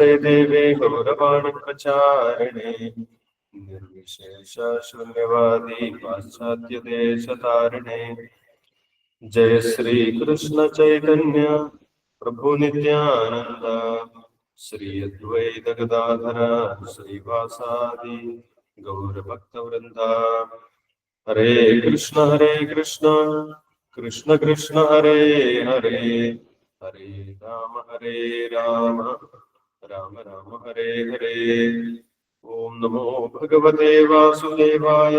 നമസ്തേ ദേവേ ഗൗരവാണപ്രചാരിണേ നിർവിശേഷ ശൂന്യവാദി പാശ്ചാത്യദേശതാരിണേ ജയ ശ്രീ കൃഷ്ണ ചൈതന്യ പ്രഭു നിത്യാനന്ദ ശ്രീ അദ്വൈത ഗദാധര ശ്രീവാസാദി ഗൗരഭക്തവൃന്ദ ഹരേ കൃഷ്ണ ഹരേ കൃഷ്ണ കൃഷ്ണ കൃഷ്ണ ഹരേ ഹരേ ഹരേ രാമ ഹരേ രാമ രാമ രാമ ഹരേ ഹരേ ഓം നമോ ഭഗവതേ വാസുദേവായ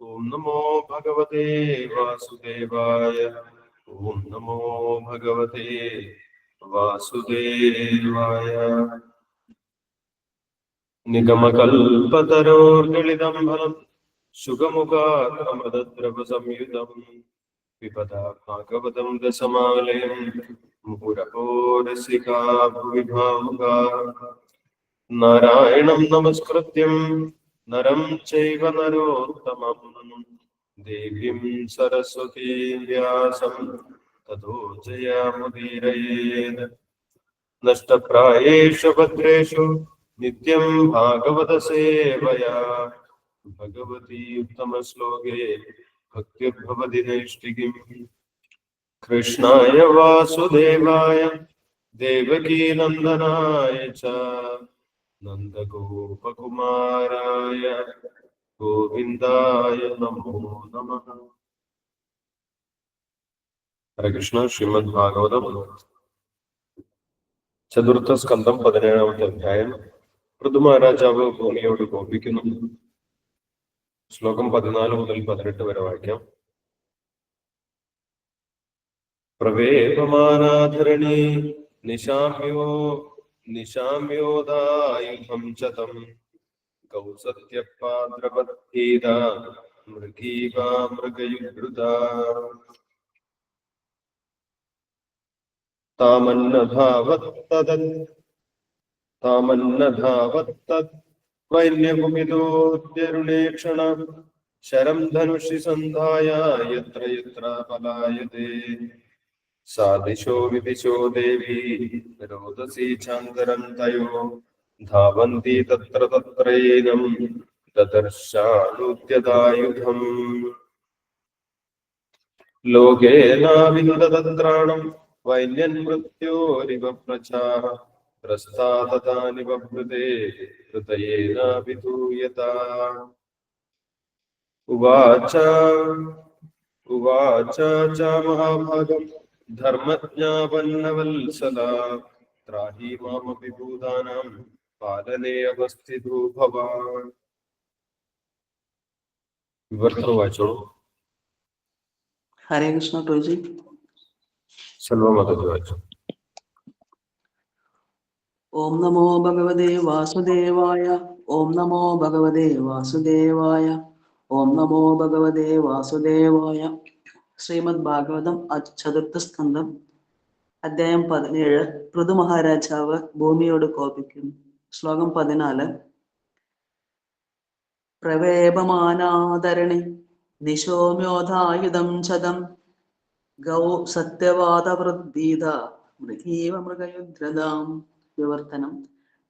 ഓം നമോ ഭഗവതേ വാസുദേവായ ഓം നമോ ഭഗവതേ വാസുദേവായ നിഗമകൽപതരോർഗളിതം ഫലം സുഖമുഖാമൃതദ്രവ സംയുതം പിബത ഭാഗവതം ദശമാലയം മുഹുരഹോരസികാ ഭുവി ഭാവുകാ നാരായണം നമസ്കൃത്യം. നരം ചൈവ നരോത്തമം. ദേവീം സരസ്വതീ വ്യാസം. തതോ ജയാമുദീരയേത് നഷ്ടപ്രായേഷു ഭദ്രേഷു. നിത്യം ഭാഗവത സേവയാ. ഭഗവതി ഉത്തമശ്ലോകേ ഭക്തിർഭവതി നൈഷ്ഠികിം. കൃഷ്ണായ വാസുദേവായ ദേവകീനന്ദനായ ച നന്ദഗോപകുമാരായ ഗോവിന്ദായ നമോ നമ. ഹരെ കൃഷ്ണ ശ്രീമദ് ഭാഗവതം ചതുർത്ഥ സ്കന്ധം പതിനേഴാമത്തെ അധ്യായം. പൃഥുമഹാരാജാവ് ഭൂമിയോട് കോപിക്കുന്നു. ശ്ലോകം പതിനാല് മുതൽ പതിനെട്ട് വരെ വായിക്കാം. പ്രവേപമാനാധരണി നിശാമ്യോ നിശാമ്യോദായുധം ചതം. കൗസത്യപാദ്രപദ്ധീത മൃഗീവാ മൃഗയുദ്ധൃത താമന്നധാവത്തത് താമന്നധാവത്തത് ശരം ധനുഷി സന്ധായ യത്ര യത്ര പലായതേ. സാദിശോ വിദിശോ ദേവി രോദസി ചാന്തരം തയോ ധാവന്തി തത്ര തത്രേനം ദദർശാനുദ്യതായുധം ലോകേനാവിന്ദതന്ത്രാണം വൈന്യൻ മൃത്യോരിവ പ്രചാ ത്രസ്താ തഥാനി ബഭൃതേ ഹൃദയേന വിധൂയത ഉവാച ഉവാച ച മഹാഭാഗം ധർമ്മജ്ഞാപന്നവത്സല ത്രാഹി മാമപി ഭൂതാനാം പാലനേ അവസ്ഥിതോ ഭവാൻ വിവർത്തനം വായിച്ചോളൂ ഹരേ കൃഷ്ണ പ്രഭുജി സെൽവമതത്തിൽ വായിച്ചു ഓം നമോ ഭഗവതേ വാസുദേവായ ഓം നമോ ഭഗവതേ വാസുദേവായ ഓം നമോ ഭഗവതേ വാസുദേവായ ശ്രീമദ് ഭാഗവതം ചതുർത്ഥ സ്കന്ധം അദ്ധ്യായം പതിനേഴ്. പൃഥു മഹാരാജാവ് ഭൂമിയോട് കോപിക്കും. ശ്ലോകം പതിനാല്. പ്രവേപമാനാദരണി നിശോമ്യോധായുധം ചതം ഗൗ സത്യവാദവൃദ്ധീത മൃഗീവ വിവർത്തനം.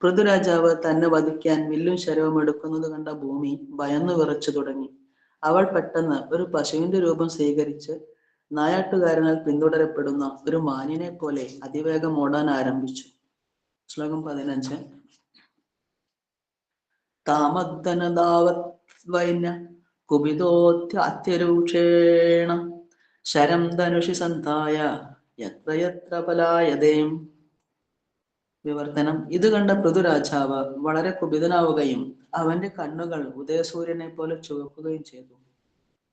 പൃഥുരാജാവ് തന്നെ വധിക്കാൻ വില്ലും ശരവും എടുക്കുന്നത് കണ്ട ഭൂമി ഭയന്നു വിറച്ചു തുടങ്ങി. അവൾ പെട്ടെന്ന് ഒരു പശുവിന്റെ രൂപം സ്വീകരിച്ച് നായാട്ടുകാരനാൽ പിന്തുടരപ്പെടുന്ന ഒരു മാനിനെ പോലെ അതിവേഗം ഓടാൻ ആരംഭിച്ചു. ശ്ലോകം പതിനഞ്ച്. താമദ്ദനദാവത് കുപിതോത്യാത്യരൂക്ഷേണ ശരം ധനുഷി സന്തായ യത്ര യത്ര പലായതേം വിവർത്തനം. ഇത് കണ്ട പൃഥുരാജാവ് വളരെ കുപിതനാവുകയും അവന്റെ കണ്ണുകൾ ഉദയസൂര്യനെ പോലെ ചുവക്കുകയും ചെയ്തു.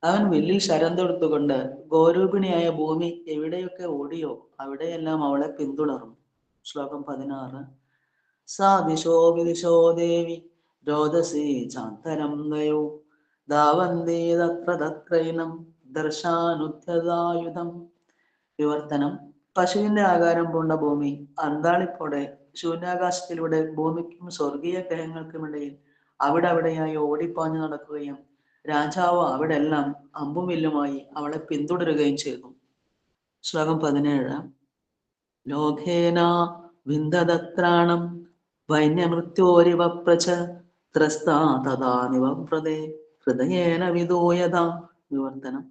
അവൻ വില്ലിൽ ശരം തൊടുത്തുകൊണ്ട് ഗോരൂപിണിയായ ഭൂമി എവിടെയൊക്കെ ഓടിയോ അവിടെയെല്ലാം അവളെ പിന്തുടർന്നു. ശ്ലോകം പതിനാറ്. സാ ദിശോ വിദിശോ ദേവി രോദസി ചാന്തരം നയോ. ധാവന്തേ തത്ര വിവർത്തനം. പശുവിന്റെ ആകാരം പൂണ്ട ഭൂമി അന്താളിപ്പോടെ ശൂന്യാകാശത്തിലൂടെ ഭൂമിക്കും സ്വർഗീയ ഗ്രഹങ്ങൾക്കുമിടയിൽ അവിടെ അവിടെയായി ഓടിപ്പാഞ്ഞു നടക്കുകയും രാജാവ് അവിടെ എല്ലാം അമ്പും വില്ലുമായി അവളെ പിന്തുടരുകയും ചെയ്തു. ശ്ലോകം പതിനേഴ്. ലോകേന വിന്ദദത്രാണം വൈന്യമൃത്യോരിവ പ്രച ത്രസ്താ ഹൃദയേന വിദൂയത വിവർത്തനം.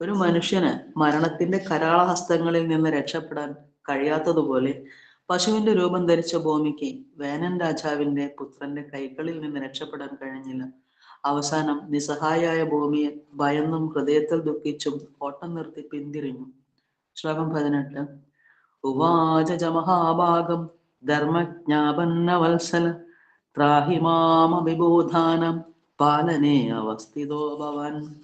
ഒരു മനുഷ്യന് മരണത്തിന്റെ കരാളഹസ്തങ്ങളിൽ നിന്ന് രക്ഷപ്പെടാൻ കഴിയാത്തതുപോലെ പശുവിന്റെ രൂപം ധരിച്ച ഭൂമിക്ക് വേനൻ രാജാവിന്റെ പുത്രന്റെ കൈകളിൽ നിന്ന് രക്ഷപ്പെടാൻ കഴിഞ്ഞില്ല. അവസാനം നിസ്സഹായായ ഭൂമിയെ ഭയന്നും ഹൃദയത്തിൽ ദുഃഖിച്ചും ഓട്ടം നിർത്തി പിന്തിരിഞ്ഞു. ശ്ലോകം പതിനെട്ട്. ഉവാച മഹാഭാഗം ധർമ്മജ്ഞാപന്ന വത്സല പാലനേ അവസ്ഥിതോ ഭവൻ.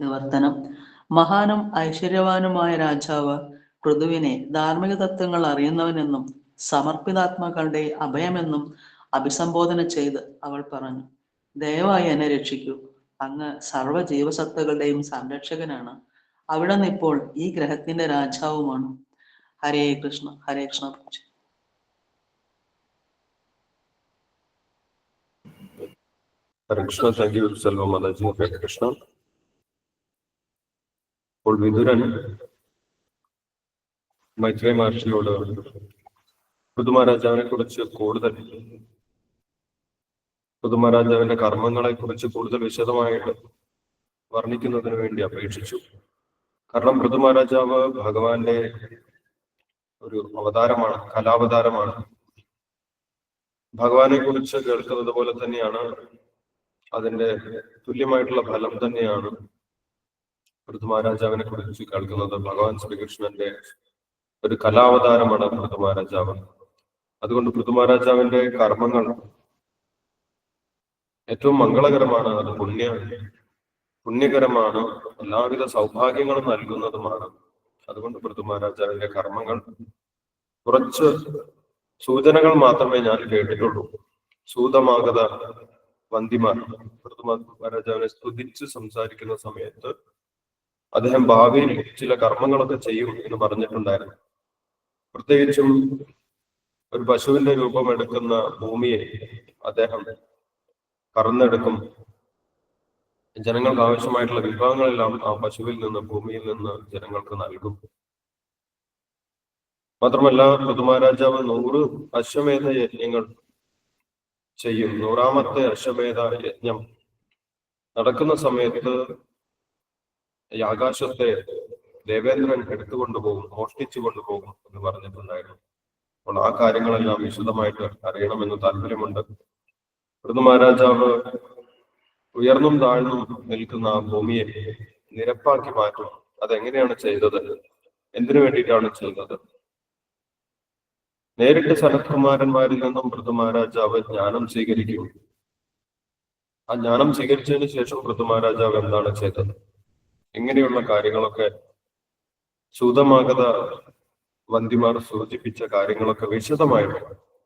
നിവർത്തനം. മഹാനും ഐശ്വര്യവാനുമായ രാജാവ് പൃഥുവിനെ ധാർമ്മിക തത്വങ്ങൾ അറിയുന്നവനെന്നും സമർപ്പിതാത്മാക്കളുടെ അഭയമെന്നും അഭിസംബോധന ചെയ്ത് അവൾ പറഞ്ഞു ദയവായി എന്നെ രക്ഷിക്കൂ. അങ്ങ് സർവ ജീവസത്തകളുടെയും സംരക്ഷകനാണ്. അവിടെ നിന്നിപ്പോൾ ഈ ഗ്രഹത്തിന്റെ രാജാവുമാണ്. ഹരേ കൃഷ്ണ ഹരേ കൃഷ്ണ. അപ്പോൾ വിതുരൻ മൈത്രേ മഹർഷിയോട് പുതുമഹാരാജാവിനെ കുറിച്ച് കൂടുതൽ പുതുമഹാരാജാവിന്റെ കർമ്മങ്ങളെ കുറിച്ച് കൂടുതൽ വിശദമായിട്ട് വർണിക്കുന്നതിന് വേണ്ടി അപേക്ഷിച്ചു. കാരണം പൃഥുമഹാരാജാവ് ഭഗവാന്റെ ഒരു അവതാരമാണ് കലാവതാരമാണ്. ഭഗവാനെ കുറിച്ച് കേൾക്കുന്നത് പോലെ തന്നെയാണ് അതിന്റെ തുല്യമായിട്ടുള്ള ഫലം തന്നെയാണ് പൃഥുമഹാരാജാവിനെ കുറിച്ച് കേൾക്കുന്നത്. ഭഗവാൻ ശ്രീകൃഷ്ണന്റെ ഒരു കലാവതാരമാണ് പൃഥുമാരാജാവ് അതുകൊണ്ട് പൃഥുമഹാരാജാവിന്റെ കർമ്മങ്ങൾ ഏറ്റവും മംഗളകരമാണ് അത് പുണ്യ പുണ്യകരമാണ് എല്ലാവിധ സൗഭാഗ്യങ്ങളും നൽകുന്നതുമാണ്. അതുകൊണ്ട് പൃഥുമഹാരാജാവിന്റെ കർമ്മങ്ങൾ കുറച്ച് സൂചനകൾ മാത്രമേ ഞാൻ കേട്ടിട്ടുള്ളൂ. സൂതമാഗത വന്തിമാർ പൃഥുമാരാജാവിനെ സ്തുതിച്ച് സംസാരിക്കുന്ന സമയത്ത് അദ്ദേഹം ഭാവിയിൽ ചില കർമ്മങ്ങളൊക്കെ ചെയ്യും എന്ന് പറഞ്ഞിട്ടുണ്ടായിരുന്നു. പ്രത്യേകിച്ചും ഒരു പശുവിന്റെ രൂപം എടുക്കുന്ന ഭൂമിയെ അദ്ദേഹം കറന്നെടുക്കും. ജനങ്ങൾക്ക് ആവശ്യമായിട്ടുള്ള വിഭവങ്ങളെല്ലാം ആ പശുവിൽ നിന്ന് ഭൂമിയിൽ നിന്ന് ജനങ്ങൾക്ക് നൽകും. മാത്രമല്ല പൃഥുമഹാരാജാവ് നൂറ് അശ്വമേധ യജ്ഞങ്ങൾ ചെയ്യും. നൂറാമത്തെ അശ്വമേധ യജ്ഞം നടക്കുന്ന സമയത്ത് ആകാശത്തെ ദേവേന്ദ്രൻ എടുത്തുകൊണ്ടുപോകും മോഷ്ടിച്ചു കൊണ്ടുപോകും എന്ന് പറഞ്ഞിട്ടുണ്ടായിരുന്നു. അപ്പോൾ ആ കാര്യങ്ങളെല്ലാം വിശദമായിട്ട് അറിയണമെന്ന് താല്പര്യമുണ്ട്. പൃഥു മഹാരാജാവ് ഉയർന്നും താഴ്ന്നും നിൽക്കുന്ന ആ ഭൂമിയെ നിരപ്പാക്കി മാറ്റും. അതെങ്ങനെയാണ് ചെയ്തത്? എന്തിനു വേണ്ടിയിട്ടാണ് ചെയ്തത്? നേരിട്ട് സനത്കുമാരന്മാരിൽ നിന്നും പൃഥു മഹാരാജാവ് ജ്ഞാനം സ്വീകരിക്കും. ആ ജ്ഞാനം സ്വീകരിച്ചതിന് ശേഷം പൃഥു മഹാരാജാവ് എന്താണ് ചെയ്തത്? ഇങ്ങനെയുള്ള കാര്യങ്ങളൊക്കെ സൂതമാഗത വന്ദിമാർ സൂചിപ്പിച്ച കാര്യങ്ങളൊക്കെ വിശദമായിട്ട്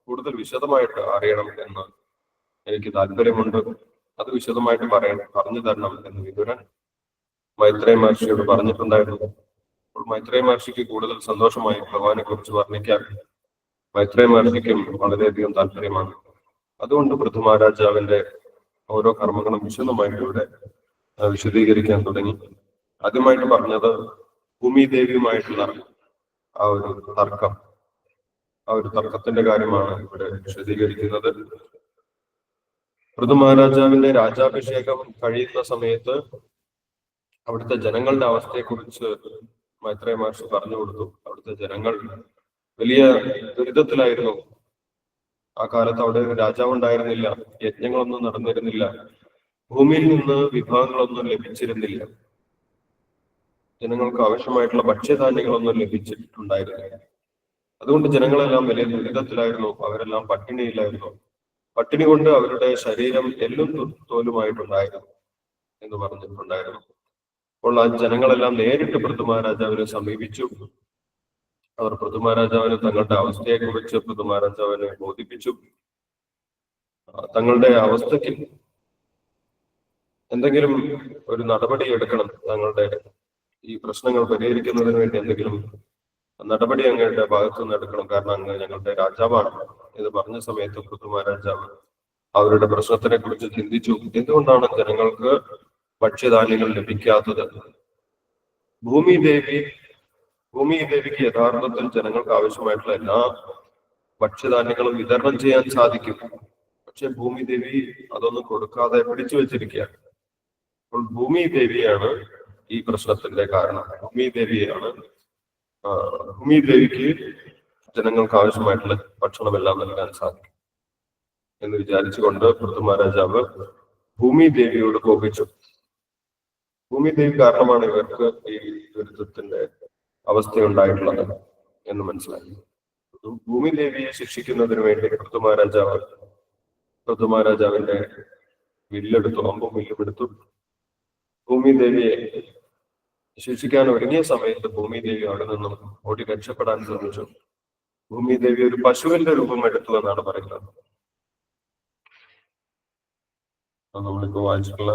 കൂടുതൽ വിശദമായിട്ട് അറിയണം എന്ന് എനിക്ക് താല്പര്യമുണ്ട്. അത് വിശദമായിട്ട് പറയണം പറഞ്ഞു തരണം എന്ന് വിതുരൻ മൈത്രേ മഹർഷിയോട് പറഞ്ഞിട്ടുണ്ടായിരുന്നു. അപ്പോൾ മൈത്രേ മഹർഷിക്ക് കൂടുതൽ സന്തോഷമായി ഭഗവാനെ കുറിച്ച് വർണിക്കാൻ മൈത്രേ മഹർഷിക്കും വളരെയധികം താല്പര്യമാണ്. അതുകൊണ്ട് പൃഥുമഹാരാജാവിന്റെ ഓരോ കർമ്മങ്ങളും വിശദമായിട്ട് ഇവിടെ വിശദീകരിക്കാൻ തുടങ്ങി. ആദ്യമായിട്ട് പറഞ്ഞത് ഭൂമി ദേവിയുമായിട്ടുള്ള ആ ഒരു തർക്കം ആ ഒരു തർക്കത്തിന്റെ കാര്യമാണ് ഇവിടെ വിശദീകരിക്കുന്നത്. പൃഥു രാജാഭിഷേകം കഴിയുന്ന സമയത്ത് അവിടുത്തെ ജനങ്ങളുടെ അവസ്ഥയെക്കുറിച്ച് മൈത്രേയ മഹർഷി പറഞ്ഞു കൊടുത്തു. അവിടുത്തെ ജനങ്ങൾ വലിയ ദുരിതത്തിലായിരുന്നു. ആ കാലത്ത് അവിടെ ഒരു രാജാവ് ഉണ്ടായിരുന്നില്ല യജ്ഞങ്ങളൊന്നും നടന്നിരുന്നില്ല ഭൂമിയിൽ നിന്ന് വിഭവങ്ങളൊന്നും ലഭിച്ചിരുന്നില്ല. ജനങ്ങൾക്ക് ആവശ്യമായിട്ടുള്ള ഭക്ഷ്യധാന്യങ്ങളൊന്നും ലഭിച്ചിട്ടുണ്ടായിരുന്നില്ല. അതുകൊണ്ട് ജനങ്ങളെല്ലാം വലിയ ദുരിതത്തിലായിരുന്നു. അവരെല്ലാം പട്ടിണിയിലായിരുന്നു. പട്ടിണി കൊണ്ട് അവരുടെ ശരീരം എല്ലും തോലുമായിട്ടുണ്ടായിരുന്നു എന്ന് പറഞ്ഞിട്ടുണ്ടായിരുന്നു. അപ്പോൾ ആ ജനങ്ങളെല്ലാം നേരിട്ട് പൃഥുമഹാരാജാവിനെ സമീപിച്ചു. അവർ പൃഥുമഹാരാജാവിന് തങ്ങളുടെ അവസ്ഥയെക്കുറിച്ച് പൃഥുമഹാരാജാവിനെ ബോധിപ്പിച്ചു. തങ്ങളുടെ അവസ്ഥയ്ക്ക് എന്തെങ്കിലും ഒരു നടപടി എടുക്കണം തങ്ങളുടെ ഈ പ്രശ്നങ്ങൾ പരിഹരിക്കുന്നതിന് വേണ്ടി എന്തെങ്കിലും നടപടി അങ്ങയുടെ ഭാഗത്തു നിന്ന് എടുക്കണം. കാരണം അങ്ങ് ഞങ്ങളുടെ രാജാവാണ്. ഇത് പറഞ്ഞ സമയത്ത് പൃഥുമഹാരാജാവ് അവരുടെ പ്രശ്നത്തിനെ കുറിച്ച് ചിന്തിച്ചു. എന്തുകൊണ്ടാണ് ജനങ്ങൾക്ക് ഭക്ഷ്യധാന്യങ്ങൾ ലഭിക്കാത്തത്? ഭൂമി ദേവി ഭൂമി ദേവിക്ക് യഥാർത്ഥത്തിൽ ജനങ്ങൾക്ക് ആവശ്യമായിട്ടുള്ള എല്ലാ ഭക്ഷ്യധാന്യങ്ങളും വിതരണം ചെയ്യാൻ സാധിക്കും. പക്ഷെ ഭൂമി ദേവി അതൊന്നും കൊടുക്കാതെ പിടിച്ചു വെച്ചിരിക്കുകയാണ്. അപ്പോൾ ഭൂമി ദേവിയാണ് ഈ പ്രശ്നത്തിന്റെ കാരണം ഭൂമി ദേവിയാണ് ഭൂമി ദേവിക്ക് ജനങ്ങൾക്ക് ആവശ്യമായിട്ടുള്ള ഭക്ഷണമെല്ലാം നൽകാൻ സാധിക്കും എന്ന് വിചാരിച്ചുകൊണ്ട് പൃഥു രാജാവ് ഭൂമി ദേവിയോട് കോപിച്ചു. ഭൂമി ദേവി കാരണമാണ് ഇവർക്ക് ഈ ദുരിതത്തിന്റെ അവസ്ഥയുണ്ടായിട്ടുള്ളത് എന്ന് മനസ്സിലായി. ഭൂമി ദേവിയെ ശിക്ഷിക്കുന്നതിന് വേണ്ടി പൃഥു മഹാരാജാവ് പൃഥു മഹാരാജാവിന്റെ വില്ലെടുത്തു അമ്പും വില്ലുമെടുത്തു ഭൂമി ദേവിയെ ശിക്ഷിക്കാൻ ഒരുങ്ങിയ സമയത്ത് ഭൂമി ദേവി അവിടെ നിന്നും ഓടി രക്ഷപ്പെടാൻ ശ്രമിച്ചു. ഭൂമി ദേവി ഒരു പശുവിന്റെ രൂപം എടുത്തു എന്നാണ് പറയുന്നത്. നമ്മളിപ്പോ വായിച്ചിട്ടുള്ള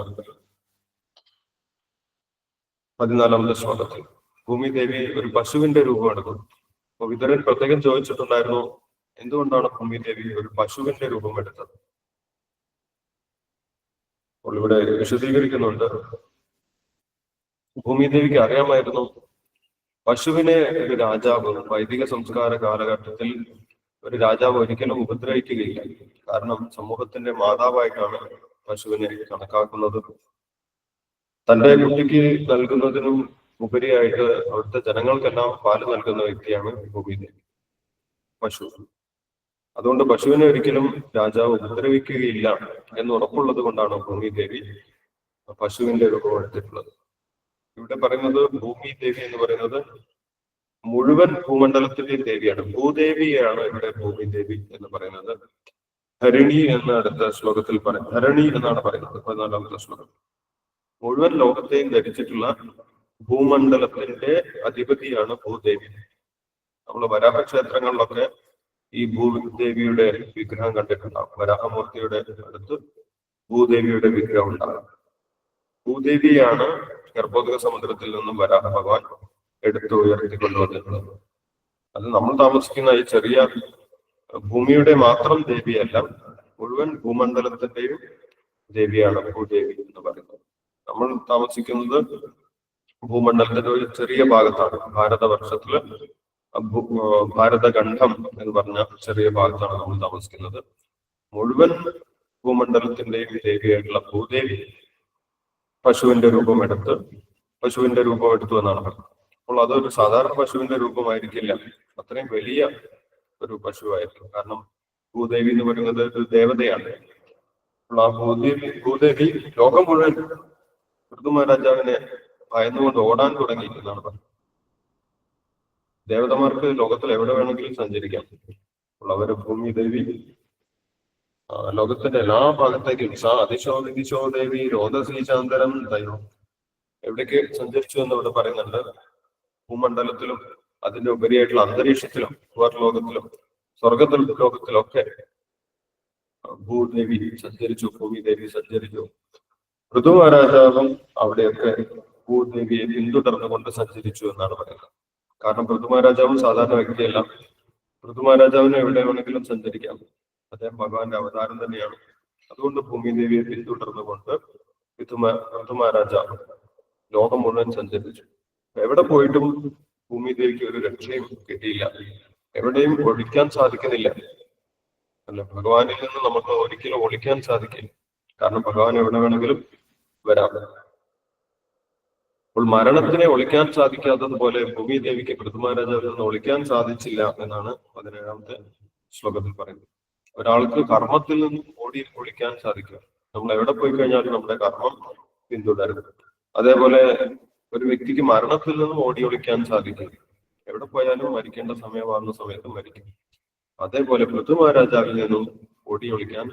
പതിനാലാമത്തെ ശ്ലോകത്തിൽ. ഭൂമി ദേവി ഒരു പശുവിന്റെ രൂപം അപ്പൊ വിതരൻ പ്രത്യേകം ചോദിച്ചിട്ടുണ്ടായിരുന്നു എന്തുകൊണ്ടാണ് ഭൂമി ദേവി ഒരു പശുവിന്റെ രൂപം എടുത്തത്? അപ്പോൾ ഇവിടെ വിശദീകരിക്കുന്നുണ്ട്. ഭൂമി ദേവിക്ക് അറിയാമായിരുന്നു. പശുവിനെ ഒരു രാജാവ് വൈദിക സംസ്കാര കാലഘട്ടത്തിൽ ഒരു രാജാവ് ഒരിക്കലും ഉപദ്രവിക്കുകയില്ല. കാരണം സമൂഹത്തിന്റെ മാതാവായിട്ടാണ് പശുവിനെ കണക്കാക്കുന്നത്. തന്റെ കുട്ടിക്ക് നൽകുന്നതിനും ഉപരിയായിട്ട് അവിടുത്തെ ജനങ്ങൾക്കെല്ലാം പാൽ നൽകുന്ന വ്യക്തിയാണ് ഭൂമിദേവി പശു. അതുകൊണ്ട് പശുവിനെ ഒരിക്കലും രാജാവ് ഉപദ്രവിക്കുകയില്ല എന്ന് ഉറപ്പുള്ളത് കൊണ്ടാണ് ഭൂമിദേവി പശുവിന്റെ രൂപം എടുത്തിട്ടുള്ളത്. ഇവിടെ പറയുന്നത് ഭൂമി ദേവി എന്ന് പറയുന്നത് മുഴുവൻ ഭൂമണ്ഡലത്തിന്റെ ദേവിയാണ്. ഭൂദേവിയാണ് ഇവിടെ ഭൂമി ദേവി എന്ന് പറയുന്നത്. ധരണി എന്ന അടുത്ത ശ്ലോകത്തിൽ പറയും ധരണി എന്നാണ് പറയുന്നത്. പതിനാലാമത്തെ ശ്ലോകം. മുഴുവൻ ലോകത്തെയും ധരിച്ചിട്ടുള്ള ഭൂമണ്ഡലത്തിന്റെ അധിപതിയാണ് ഭൂദേവി. നമ്മൾ വരാഹ ക്ഷേത്രങ്ങളിലൊക്കെ ഈ ഭൂദേവിയുടെ വിഗ്രഹം കണ്ടിട്ടുണ്ടാവും. വരാഹമൂർത്തിയുടെ അടുത്ത് ഭൂദേവിയുടെ വിഗ്രഹം ഉണ്ടാകും. ഭൂദേവിയാണ് ഗർഭോദക സമുദ്രത്തിൽ നിന്നും വരാഹ ഭഗവാൻ എടുത്ത് ഉയർത്തിക്കൊണ്ടുവന്നിട്ടുള്ളത് അത് നമ്മൾ താമസിക്കുന്ന ഈ ചെറിയ ഭൂമിയുടെ മാത്രം ദേവിയല്ല മുഴുവൻ ഭൂമണ്ഡലത്തിന്റെയും ദേവിയാണ് ഭൂദേവി എന്ന് പറയുന്നത്. നമ്മൾ താമസിക്കുന്നത് ഭൂമണ്ഡലത്തിന്റെ ഒരു ചെറിയ ഭാഗത്താണ്. ഭാരതവർഷത്തിൽ ഭാരതഖണ്ഡം എന്ന് പറഞ്ഞ ചെറിയ ഭാഗത്താണ് നമ്മൾ താമസിക്കുന്നത്. മുഴുവൻ ഭൂമണ്ഡലത്തിന്റെയും ദേവിയായിട്ടുള്ള ഭൂദേവി പശുവിന്റെ രൂപം എടുത്ത് പശുവിന്റെ രൂപം എടുത്തു എന്നാണ് പറയുന്നത് അപ്പോൾ അതൊരു സാധാരണ പശുവിന്റെ രൂപമായിരിക്കില്ല. അത്രയും വലിയ ഒരു പശുവായിരുന്നു. കാരണം ഭൂദേവി എന്ന് പറയുന്നത് ഒരു ദേവതയാണ്. അപ്പോൾ ആ ഭൂദേവി ഭൂദേവി ലോകം മുഴുവൻ ഋതു മഹാരാജാവിനെ ഭയന്നുകൊണ്ട് ഓടാൻ തുടങ്ങി എന്നാണ് പറയുന്നത് ദേവതമാർക്ക് ലോകത്തിൽ എവിടെ വേണമെങ്കിലും സഞ്ചരിക്കാം. അപ്പോൾ അവർ ഭൂമി ദേവി ലോകത്തിന്റെ എല്ലാ ഭാഗത്തേക്കും സാ അതിശോ നിതിശോ ദേവി രോദസീശാന്തരം ദൈവം എവിടേക്ക് സഞ്ചരിച്ചു എന്ന് ഇവിടെ പറയുന്നുണ്ട്. ഭൂമണ്ഡലത്തിലും അതിന്റെ ഉപരിയായിട്ടുള്ള അന്തരീക്ഷത്തിലും ലോകത്തിലും സ്വർഗത്തിൽ ലോകത്തിലൊക്കെ ഭൂദേവി സഞ്ചരിച്ചു ഭൂമി ദേവി സഞ്ചരിച്ചു. ഋതു ആരാധാവും അവിടെയൊക്കെ ഭൂദേവിയെ പിന്തുടർന്നുകൊണ്ട് സഞ്ചരിച്ചു എന്നാണ് പറയുന്നത്. കാരണം പൃഥു മഹാരാജാവും സാധാരണ വ്യക്തിയല്ല. പൃഥു മഹാരാജാവിന് എവിടെ വേണമെങ്കിലും സഞ്ചരിക്കാം. അദ്ദേഹം ഭഗവാന്റെ അവതാരം തന്നെയാണ്. അതുകൊണ്ട് ഭൂമി ദേവിയെ പിന്തുടർന്നുകൊണ്ട് പൃഥു മഹാരാജാവ് ലോകം മുഴുവൻ സഞ്ചരിച്ചു. എവിടെ പോയിട്ടും ഭൂമി ദേവിക്ക് ഒരു രക്ഷയും കിട്ടിയില്ല. എവിടെയും ഒഴിക്കാൻ സാധിക്കുന്നില്ല. അല്ല ഭഗവാനിൽ നിന്ന് നമുക്ക് ഒരിക്കലും ഒളിക്കാൻ സാധിക്കില്ല. കാരണം ഭഗവാൻ എവിടെ വേണമെങ്കിലും വരാം. അപ്പോൾ മരണത്തിനെ ഒളിക്കാൻ സാധിക്കാത്തതുപോലെ ഭൂമി ദേവിക്ക് പൃഥ്വിരാജാവിൽ നിന്ന് ഒളിക്കാൻ സാധിച്ചില്ല എന്നാണ് പതിനേഴാമത്തെ ശ്ലോകത്തിൽ പറയുന്നത്. ഒരാൾക്ക് കർമ്മത്തിൽ നിന്നും ഓടി ഒളിക്കാൻ സാധിക്കുക നമ്മൾ എവിടെ പോയി കഴിഞ്ഞാലും നമ്മുടെ കർമ്മം പിന്തുടരും അതേപോലെ ഒരു വ്യക്തിക്ക് മരണത്തിൽ നിന്നും ഓടി ഒളിക്കാൻ സാധിക്കും. എവിടെ പോയാലും മരിക്കേണ്ട സമയമാകുന്ന സമയത്ത് മരിക്കും. അതേപോലെ പൃഥു മഹാരാജാവിൽ നിന്നും ഓടി ഒളിക്കാൻ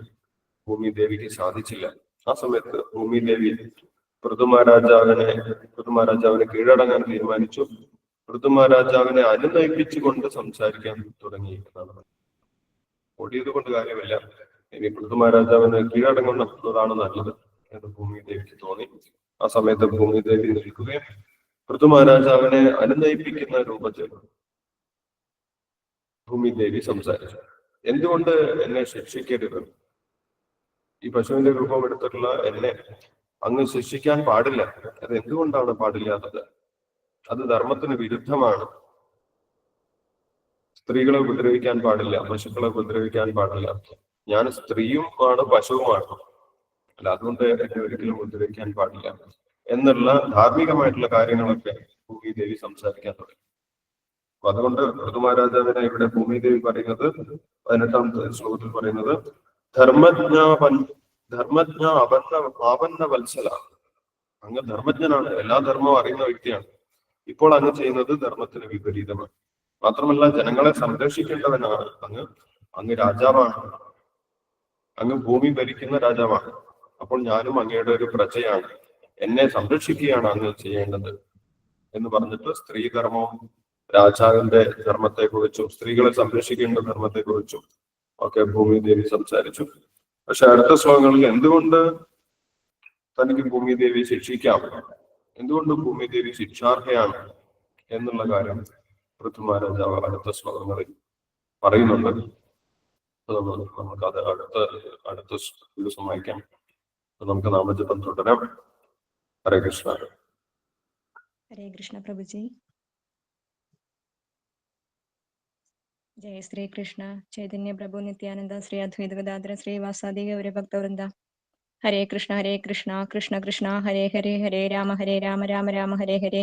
ഭൂമി ദേവിക്ക് സാധിച്ചില്ല. ആ സമയത്ത് ഭൂമി ദേവി പൃഥു മഹാരാജാവിനെ പൃഥു മഹാരാജാവിനെ കീഴടങ്ങാൻ തീരുമാനിച്ചു. പൃഥു മഹാരാജാവിനെ അനുനയിപ്പിച്ചുകൊണ്ട് സംസാരിക്കാൻ തുടങ്ങി എന്നാണ് പറയുന്നത്. ഓടിയത് കൊണ്ട് കാര്യമില്ല. ഇനി പൃഥു മഹാരാജാവിനെ കീഴടങ്ങുന്നതാണ് നല്ലത് എന്ന് ഭൂമി ദേവിക്ക് തോന്നി. ആ സമയത്ത് ഭൂമി ദേവി നിൽക്കുകയും പൃഥു മഹാരാജാവിനെ അനുനയിപ്പിക്കുന്ന രൂപത്തിൽ ഭൂമി ദേവി സംസാരിച്ചു. എന്തുകൊണ്ട് എന്നെ ശിക്ഷിക്കരുത്? ഈ പശുവിന്റെ രൂപം എടുത്തിട്ടുള്ള എന്നെ അങ്ങ് ശിക്ഷിക്കാൻ പാടില്ല. അത് എന്തുകൊണ്ടാണ് പാടില്ലാത്തത്? അത് ധർമ്മത്തിന് വിരുദ്ധമാണ്. സ്ത്രീകളെ ഉപദ്രവിക്കാൻ പാടില്ല പശുക്കളെ ഉപദ്രവിക്കാൻ പാടില്ല. ഞാൻ സ്ത്രീയും ആണ് പശുവുമാണ്. അല്ല അതുകൊണ്ട് എന്നെ ഒരിക്കലും ഉപദ്രവിക്കാൻ പാടില്ല എന്നുള്ള ധാർമ്മികമായിട്ടുള്ള കാര്യങ്ങളൊക്കെ ഭൂമിദേവി സംസാരിക്കാൻ തുടങ്ങി. അപ്പൊ അതുകൊണ്ട് ഋതുമഹാരാജാവിനെ ഇവിടെ ഭൂമിദേവി പറയുന്നത് പതിനെട്ടാമത്തെ ശ്ലോകത്തിൽ പറയുന്നത് ധർമ്മജ്ഞാപൻ ധർമ്മജ്ഞ അപന്ന ആപന്ന വത്സല അങ്ങ് ധർമ്മജ്ഞനാണ് എല്ലാ ധർമ്മവും അറിയുന്ന വ്യക്തിയാണ്. ഇപ്പോൾ അങ്ങ് ചെയ്യുന്നത് ധർമ്മത്തിന് വിപരീതമാണ്. മാത്രമല്ല ജനങ്ങളെ സംരക്ഷിക്കേണ്ടവനാണ്. അങ്ങ് അങ്ങ് രാജാവാണ്. അങ്ങ് ഭൂമി ഭരിക്കുന്ന രാജാവാണ്. അപ്പോൾ ഞാനും അങ്ങയുടെ ഒരു പ്രജയാണ്. എന്നെ സംരക്ഷിക്കുകയാണ് അങ്ങ് ചെയ്യേണ്ടത് എന്ന് പറഞ്ഞിട്ട് സ്ത്രീധർമ്മവും രാജാവിന്റെ ധർമ്മത്തെ കുറിച്ചും സ്ത്രീകളെ സംരക്ഷിക്കേണ്ട ധർമ്മത്തെ കുറിച്ചും ഒക്കെ ഭൂമി ദേവി സംസാരിച്ചു. പക്ഷെ അടുത്ത ശ്ലോകങ്ങളിൽ എന്തുകൊണ്ട് തനിക്ക് ഭൂമി ദേവി ശിക്ഷിക്കാം? എന്തുകൊണ്ട് ഭൂമി ദേവി ശിക്ഷാർഹയാണ് എന്നുള്ള കാര്യം പൃഥ്വി രാജാവ് അടുത്ത ശ്ലോകങ്ങളിൽ പറയുന്നുണ്ട് നമുക്ക് അത് അടുത്ത അടുത്ത ദിവസം വായിക്കാം നമുക്ക് നാമജപം തുടരാം ഹരേ കൃഷ്ണ ഹരേ കൃഷ്ണ പ്രഭുജി ജയ ശ്രീ കൃഷ്ണ ചൈതന്യ പ്രഭു നിത്യാനന്ദ ശ്രീ അദ്വൈത ഗദാധര ശ്രീ വാസാദി ഗൗരി ഭക്തവൃന്ദ ഹരേ കൃഷ്ണ ഹരേ കൃഷ്ണ കൃഷ്ണ കൃഷ്ണ ഹരേ ഹരേ ഹരേ രാമ ഹരേ രാമ രാമ രാമ ഹരേ ഹരേ